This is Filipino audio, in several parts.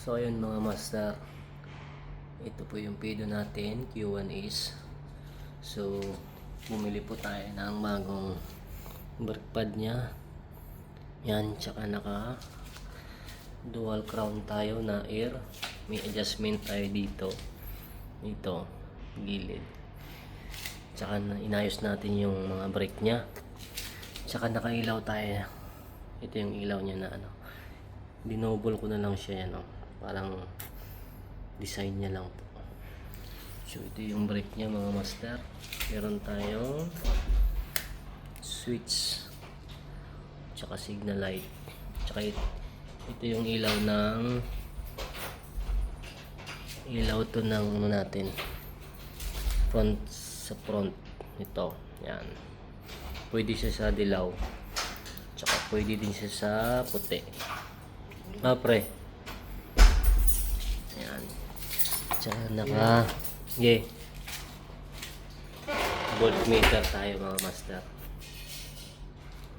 So ayun mga master. Ito po yung pedo natin, Q1 is. So bumili po tayo ng bagong brake pad niya. Yan, tsaka naka dual crown tayo na air. May adjustment tayo dito. Dito, gilid. Tsaka na- inayos natin yung mga brake niya. Tsaka nakailaw tayo. Ito yung ilaw niya na ano. Dinoble ko na lang siya yan. Oh. Parang design niya lang po. So ito yung brake niya mga master. Meron tayong switch. Tsaka signal light. Tsaka it- ito yung ilaw ng ilaw to ng ano natin front sa front ito yan pwede siya sa dilaw tsaka pwede din siya sa puti ah pre tsaka naka yeah voltmeter tayo mga master.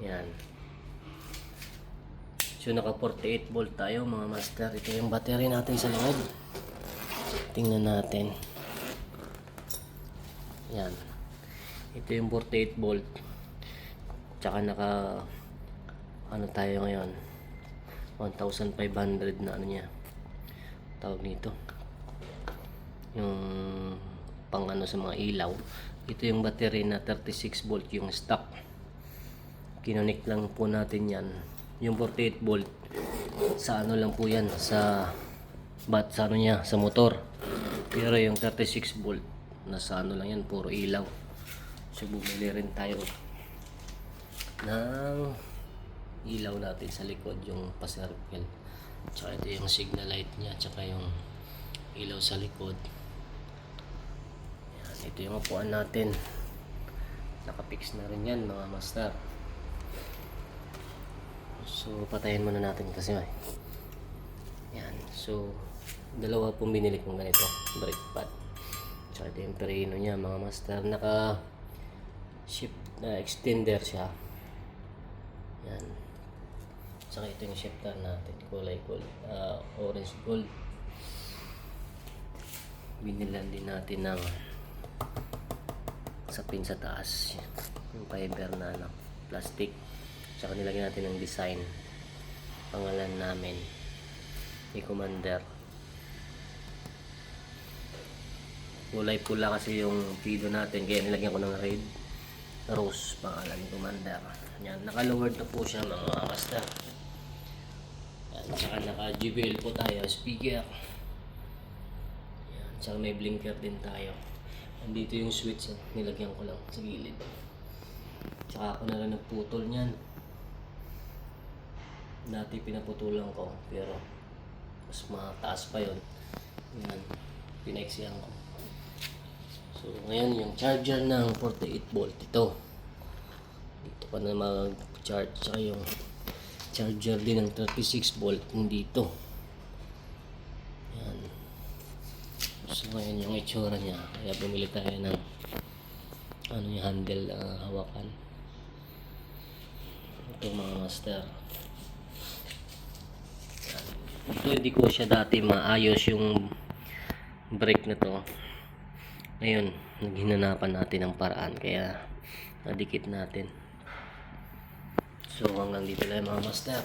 Yan. So naka 48 volt tayo mga master. Ito yung battery natin sa loob. Tingnan natin. Yan. Ito yung 48 volt. Tsaka naka ano tayo ngayon? 1,500 na ano niya? Tawag nito yung pang ano sa mga ilaw. Ito yung battery na 36 volt yung stock. Kinonik lang po natin yan. Yung 48 volt sa ano lang po yan sa bat sa ano niya sa motor. Pero yung 36 volt nasa ano lang yan puro ilaw. So bumili rin tayo ng ilaw natin sa likod yung pa-circle tsaka ito yung signal light niya tsaka yung ilaw sa likod ito yung upuan natin. Nakapix na rin yan mga master. So patayin muna natin kasi may yan. So dalawa pong binili kong ganito. Brake pad. Tsaka ito yung perino niya mga master. Naka shift na extender siya. Yan. Saka ito yung shifter natin, kulay gold, ah, orange gold. Binilan din natin ng sa pin sa taas, yung fiber na ano, plastic. Saka nilagyan natin ng design. Pangalan namin, ni Commander. Kulay pula kasi yung pido natin, kaya nilagyan ko ng red rose pangalan ni Commander. Yan, naka-lowered na po siya mga master. Yan, saka naka-JBL po tayo, speaker. Yan, saka may blinker din tayo. Andito yung switch, eh. nilagyan ko lang sa gilid. Tsaka ako na rin nagputol niyan. Dati pinaputulan ko, pero mas mataas pa yon. Yan, pinaiksihan ko. So, ngayon yung charger ng 48 volt ito. Dito pa na mag-charge. Tsaka yung charger din ng 36 volt dito. Yan. So, ngayon yung itsura niya. Kaya bumili tayo ng ano yung handle na hawakan. Ito mga master. Ito hindi ko siya dati maayos yung brake na to. Ngayon, naghinanapan natin ng paraan kaya nadikit natin. So hanggang dito lang mga master.